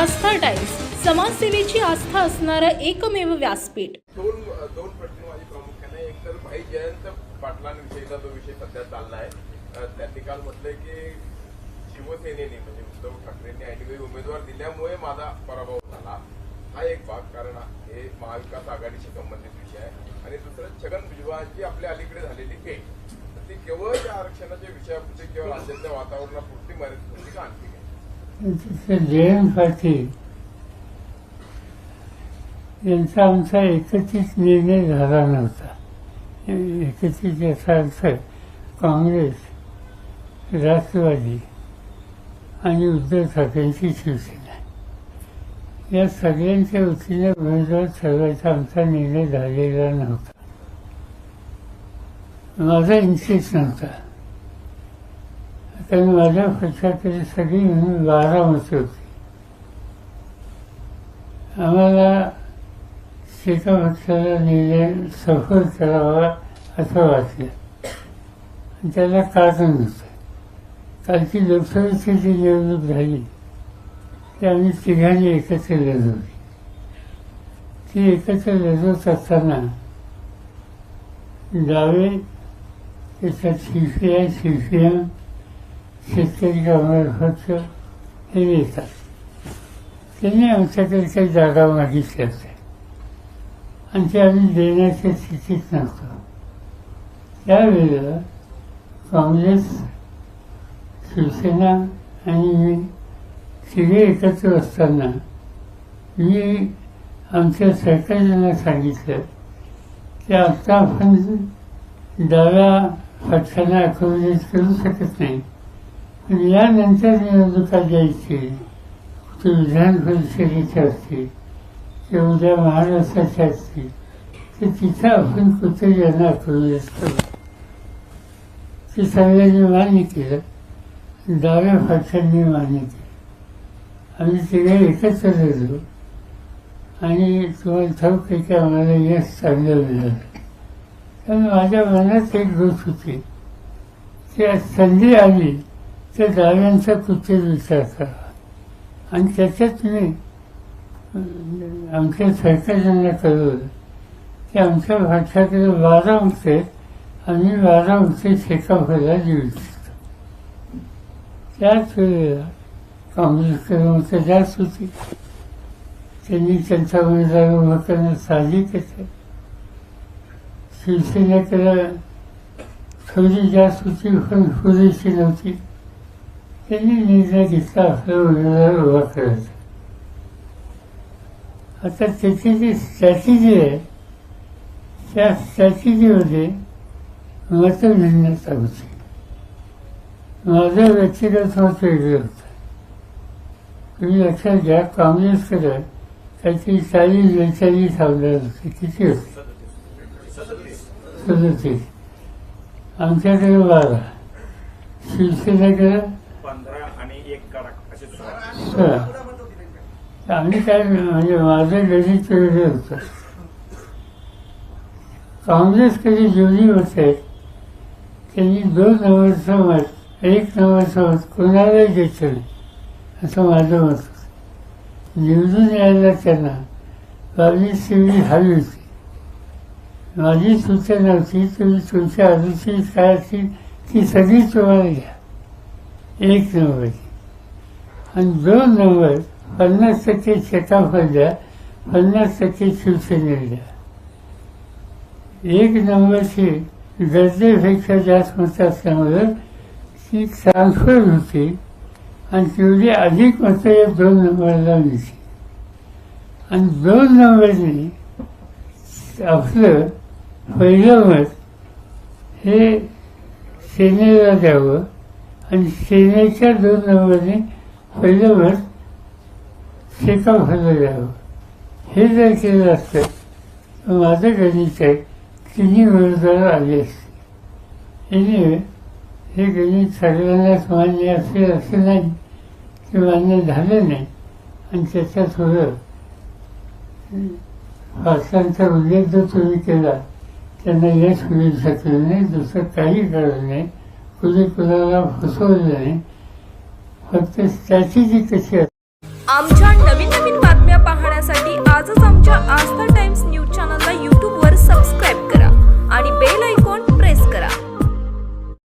आस्था times समाजसेवेची आस्था असणारं एकमेव व्यासपीठ. दोन दोन प्रश्न माझे प्रामुख्याने एक तर भाई जयंत पाटलांविषयीचा जो विषय सध्या चालला आहे त्यांनी काल म्हटलंय की शिवसेनेने म्हणजे उद्धव ठाकरेंनी ऐनवेळी उमेदवार दिल्यामुळे माझा पराभव झाला. हा एक भाग कारण हे महाविकास आघाडीशी संबंधित विषय आहे. आणि दुसरं छगन भुजबळांची आपल्या अलीकडे झालेली भेट. ती केवळ या आरक्षणाच्या विषयापुरती केवळ राज्यातल्या वातावरणापुरती मर्यादित होती का आणखी जयंत पाटील यांचा आमचा एकत्रित निर्णय झाला नव्हता. एकत्रित याचा अर्थ काँग्रेस राष्ट्रवादी आणि उद्धव ठाकरेंची शिवसेना. या सगळ्यांच्या वतीने उमेदवार ठरवायचा आमचा निर्णय झालेला नव्हता. माझा इंटरेस्ट नव्हता. तर माझ्या पक्षाकडे सगळी म्हणून बारामती होती आम्हाला सीता पक्षाला निर्णय सफल करावा असं वाटलं त्याला कारण होतं कालची लोकसभेची जी निवडणूक झाली ती आम्ही तिघांनी एकत्र लढवली ती एकत्र लढवत असताना डावे त्याच्यात सीपीआय सीपीएम शेतकरी कामगार खर्च हे देतात त्यांनी आमच्याकडे काही जागा मागितल्या होत्या आणि ते आम्ही देण्याच्या स्थितीत नसतो त्यावेळेला काँग्रेस शिवसेना आणि मी तिघे एकत्र असताना मी आमच्या सरकारजना सांगितलं की आता आपण डाव्या पक्षांना अकोमोडेट करू शकत नाही यानंतर निवडणुका द्यायची ते विधान परिषदेच्या असतील किंवा उद्या महाराष्ट्राच्या असतील तर तिथं आपण कुठे यांना अकोमोडेट करू ते सगळ्यांनी मान्य केलं. डाव्या पक्षांनी मान्य केलं. आम्ही तिघे एकत्र लढलो आणि तुम्हाला ठाऊक आहे की? आम्हाला यश चांगलं मिळालं. कारण माझ्या मनात एक गोष्ट होती. की आज संधी आली. त्या गाड्यांचा कुठेच विचार करा. आणि त्याच्यात मी आमच्या सरकारजांना कळवलं की आमच्या भाषाकडे बारा अंक आहेत आम्ही बारा अंक व्हायला देऊ शकतो त्याच वेळेला काँग्रेसकडे मतं जास्त होती. त्यांनी त्यांचा उमेदवार उभा करणं साहजिकच आहे शिवसेनेकडे थोडी जास्त होती पण पुरेशी नव्हती. त्यांनी निर्णय घेतला आपला उमेदवार उभा करायचा आता त्याची जी स्ट्रॅटेजी आहे त्या स्ट्रॅटेजीमध्ये मतभिन्नता होती माझं व्यक्तिगत मत वेगळं होतं तुम्ही लक्षात घ्या काँग्रेसकडे त्याची चाळीस बेचाळीस आमदार होते किती होते सदतीस आमच्याकडे बारा. शिवसेनेकडे पंधरा आणि एक कडक असे सोळा आम्ही काय म्हणजे माझं गणित वेगळं होतं. काँग्रेस कधी मत होते त्यांनी दोन नंबरचं मत एक नंबरचं मत कोणालाही द्यायचं नाही असं माझं मत होतं. निवडून यायला त्यांना बावीस तेवीस हवी होती. माझी सूचना होती तुम्ही तुमच्या अडचणी काय असतील ती सगळी तुम्हाला घ्या. एक नव्वद आणि दोन नंबर पन्नास टक्के शेताफळ द्या पन्नास टक्के शिवसेनेला द्या. एक नंबरची गरजेपेक्षा जास्त मतं असल्यामुळं ती ट्रान्सफर होती आणि तेवढी अधिक मतं या दोन नंबरला मिळते आणि दोन नंबरने आपलं पहिलं मत हे सेनेला द्यावं. आणि सेनेच्या दोन नंबरने पहिलं मत व्हायला द्यावं हे जर केलं असतं माझं गणित आहे तिन्ही उमेदवार आले असते. एनिवे हे गणित सगळ्यांनाच मान्य असेल असं नाही ते मान्य झालं नाही. आणि त्याच्यात थोडं भाषांचा उल्लेख जर तुम्ही केला त्यांना यश मिळू शकलं नाही दुसरं काही कळलं नाही. कुणी कुणाला फक्त कशी आमच्या नवीन नवीन बातम्या पाहण्यासाठी आजच आमच्या आस्था टाइम्स न्यूज चॅनलला यूट्यूबवर सबस्क्राईब करा आणि बेल ऐकून